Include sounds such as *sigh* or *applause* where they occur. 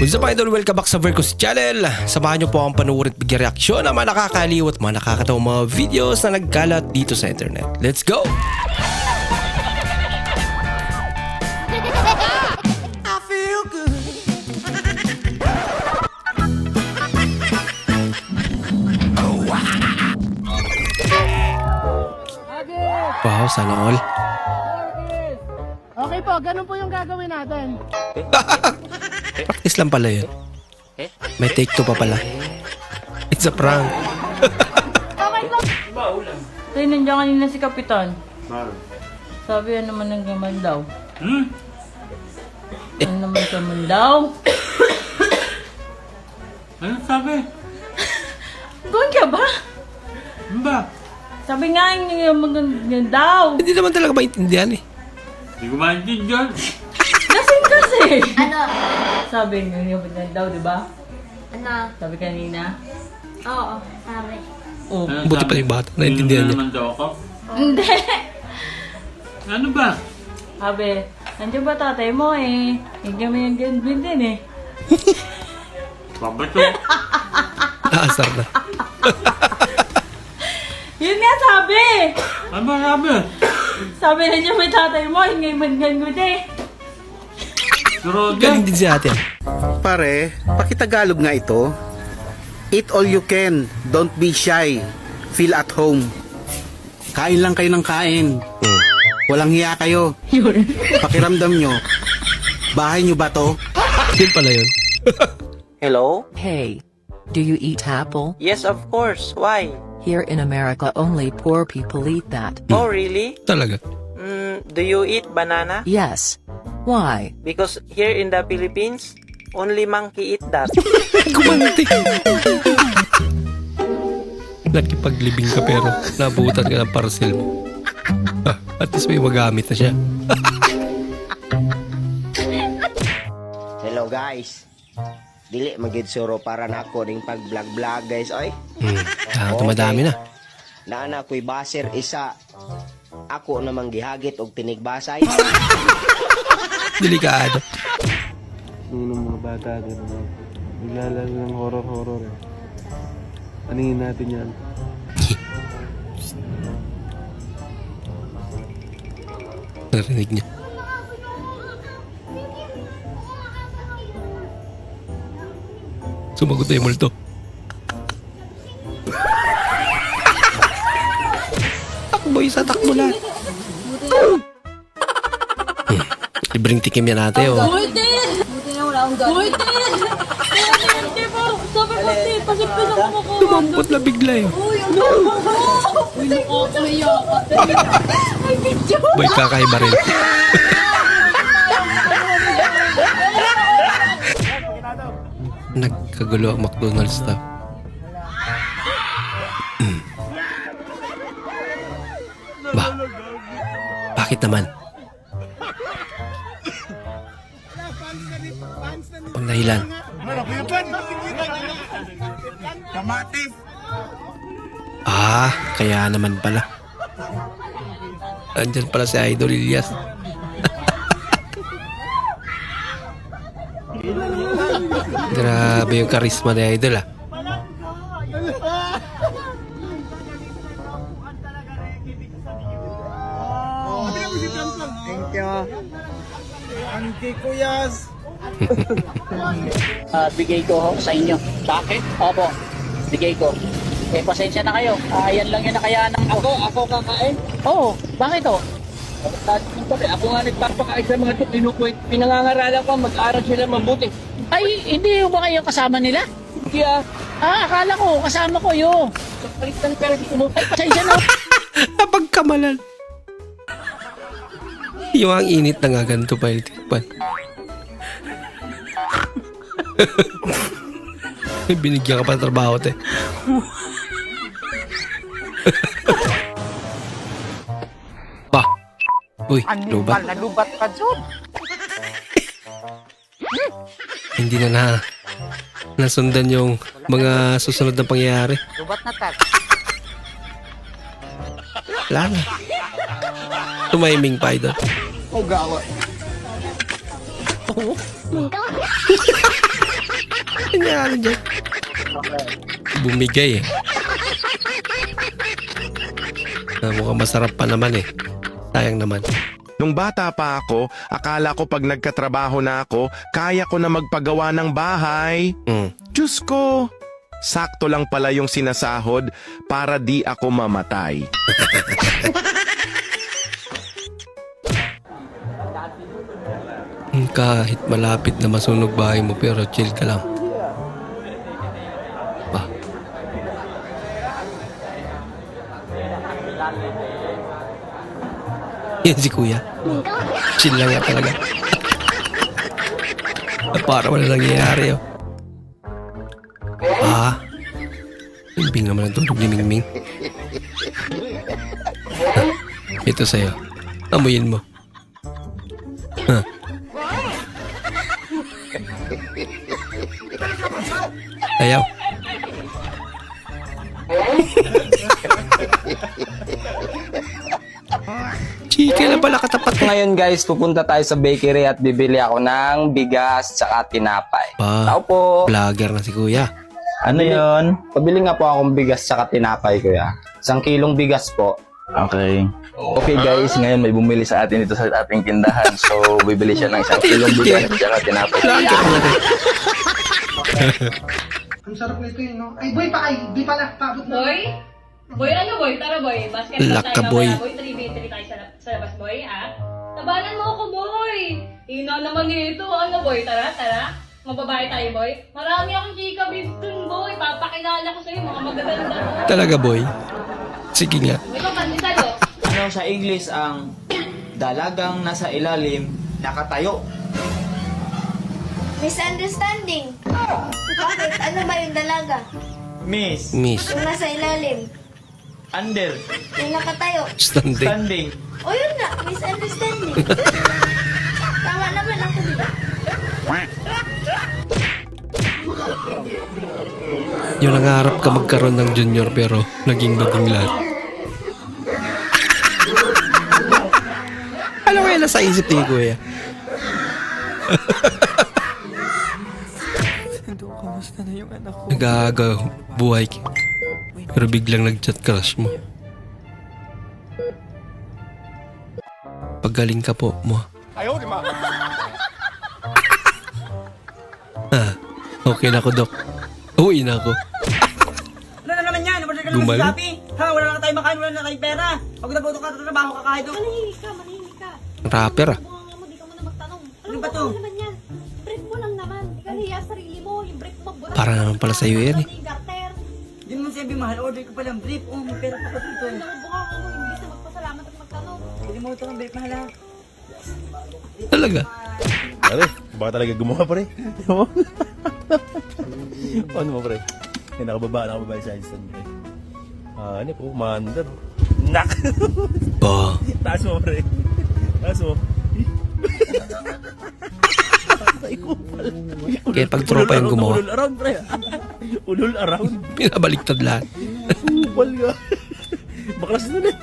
What's up idol? Welcome back sa Vercos Channel. Samahan niyo po akong panuorin at bigyan reaksyon ng mga nakakaliw at mga nakakatawang mga videos na nagkalat dito sa internet. Let's go! Wow, sana all. Okay po, ganun po yung gagawin natin. *laughs* Practice lang pala yun. May take two pa pala. It's a prank. Okay po. Tayo nandiyan kanina si Kapitan. Sabi yan naman ng gaman daw. Hmm? Ano naman gaman daw? *coughs* Ano sabi? Doon ka ba? Ano ba? Sabi nga yung mga daw. Hindi naman talaga maintindihan eh. Hindi ko maintindihan. Lasing kasi. Ano? Sabi nga yung mga daw, di ba? Ano? Sabi kanina. Oo, sabi. Oh. Ano Buti sabi? pa yung bata, naintindihan Hindi niya. naman daw ako. Hindi. Ano ba? Sabi, nandiyan ba tatay mo eh? Hindi mo yung ganyan din eh. Babato. *laughs* Naasar na. Yun nga sabi! Ano ba sabi? Sabi nandiyan ba tatay mo? Hindi mo ganyan din. Pero Galing din si ate. Pare, pakitagalog nga ito. Eat all you can. Don't be shy. Feel at home. Kain lang kayo ng kain. Walang hiya kayo. Pakiramdam nyo. Bahay nyo ba to? Yun pala yun. Hello? Hey. Do you eat apple? Yes, of course. Why? Here in America, only poor people eat that. Oh, really? Talaga. Mm, do you eat banana? Yes. Why? Because here in the Philippines, only monkey eat that. *laughs* Gumanti. Nakipaglibing ka pero nabutan ka ng parcel mo. Ah, at least may magamit na siya. *laughs* Hello guys. Dili magid suro para nako ning pag-vlog-vlog guys oy. Hmm. Ah, tumadami na. Naana ko'y baser isa. Ako namang gihagit og tinigbasay. *laughs* Delikado. nung ng mga bata din. No? Naglalaro ng horror-horror eh. Aningin natin yan. *laughs* Narinig niya. Sumagot na yung multo. Isa, takbo lahat. Hmm. *laughs* Libreng tikim yan ate oh. Buitin! Buti na wala akong gano'n. Po! Sabi ko, di, pasipin ako mo ko. Tumampot na bigla eh. Uy, ano? Uy, nakakaya ka. Ay, video! Boy, kakaiba rin. *laughs* Nagkagulo ang McDonald's staff. Bakit naman? Pang dahilan. Ah, kaya naman pala. Andyan pala si Idol Ilyas. *laughs* Grabe yung karisma ni Idol ah. Thank you. *laughs* Ah, bigay ko sa inyo. Sa akin? Opo. Bigay ko. Eh, pasensya na kayo. Ah, yan lang yung nakayanan ko. Ako? Ako kakain? Oo. Bakit ho? Ako nga nagpapakain sa mga ito. Pinangangaralan ko mag-aral sila mabuti. Ay, hindi ba kayo kasama nila? Kaya, ah, akala ko, kasama ko yun. Sa palitan pero di mo. Ay, pasensya na. *laughs* Napagkamalan. Yung ang init na nga ganito pa itikpan. *laughs* Binigyan ka pa ng trabaho, te. *laughs* ba? Uy, lubat. nalubat ka dyan. Hindi na na nasundan yung mga susunod na pangyayari. Lubat na tag. Wala na. Tumiming pa idol. O gawa. nangyari dyan? Bumigay eh. Ah, mukhang masarap pa naman eh. Sayang naman. Nung bata pa ako, akala ko pag nagkatrabaho na ako, kaya ko na magpagawa ng bahay. Mm. Diyos ko! Sakto lang pala yung sinasahod para di ako mamatay. *laughs* Kahit malapit na masunog bahay mo pero chill ka lang. Ba? *laughs* Yan si kuya. Chill lang nga talaga. *laughs* Para wala nangyayari oh. Ah. Limbing naman ang tulog ni Mingming. *laughs* Ah, Ito sa'yo. Amuyin mo. Ayaw. Chika na pala katapat. Ngayon guys, pupunta tayo sa bakery at bibili ako ng bigas tsaka tinapay. Pa, Tao po. vlogger na si kuya. Ano yon? Pabili nga po akong bigas tsaka tinapay kuya. Isang kilong bigas po. Okay. Okay guys, ngayon may bumili sa atin dito sa ating tindahan. So, bibili siya ng isang kilong bigas at saka tinapay. Ang sarap nito yun, no? Ay, boy, pa ay, di pala, paabot na. Boy? Boy, ano boy? Tara boy. Basketball Laka, tayo boy. mamaya, boy. 3v3 tayo sa, sa labas boy, ha? Tabanan mo ako boy. Ina naman nito. Ano boy? Tara, tara. Mababae tayo boy. Marami akong chika babes dun boy. Papakilala ko sa'yo mga magaganda. Talaga boy. Sige nga. Do. Ano sa English ang dalagang nasa ilalim nakatayo? Misunderstanding. Bakit? Ano ba yung dalaga? Miss, Miss. Yung nasa ilalim. under, Yung nakatayo. Standing. standing. O yun nga, misunderstanding. Tama naman ako, di ba? Yung nangarap ka magkaroon ng junior pero naging baging lahat. Kaya nasa isip ni kuya? Nag-aagaw buhay pero biglang nag-chat crush mo. Pagaling ka po mo. *laughs* ah, okay na ako, Dok. Uwi na ako. Ano na naman yan? Order ka Gumalo? naman sa Shopee. Ha, wala na tayong makain, wala na tayong pera. Pag nabuto ka sa trabaho ka kahit doon. Manahimik ka, manahimik. Rapper ah. Bunga mo, di ka muna magtanong. Ano ba to? Brief mo lang naman. Ikaw hiya sa sarili mo. Yung brief mo. Para naman pala sa'yo yan eh. Hindi naman sabi mahal, order ko palang brief. Oh, may pera pa ko dito. Nakabunga ka mo. Hindi sa magpasalamat at magtanong. Hindi mo ito ng brief mahal ha. Talaga. Pare, baka talaga gumawa pare. *laughs* ano mo pare? May nakababa, nakababa sa instant pre. Ah, ano po, mandar. Nak! Oh, Taas mo pare. Taas mo. kaya pag tropa yung gumawa, Ulol around pre. Ulol around. pinabaliktad lahat. Upal *laughs* ka. Baklas na rin.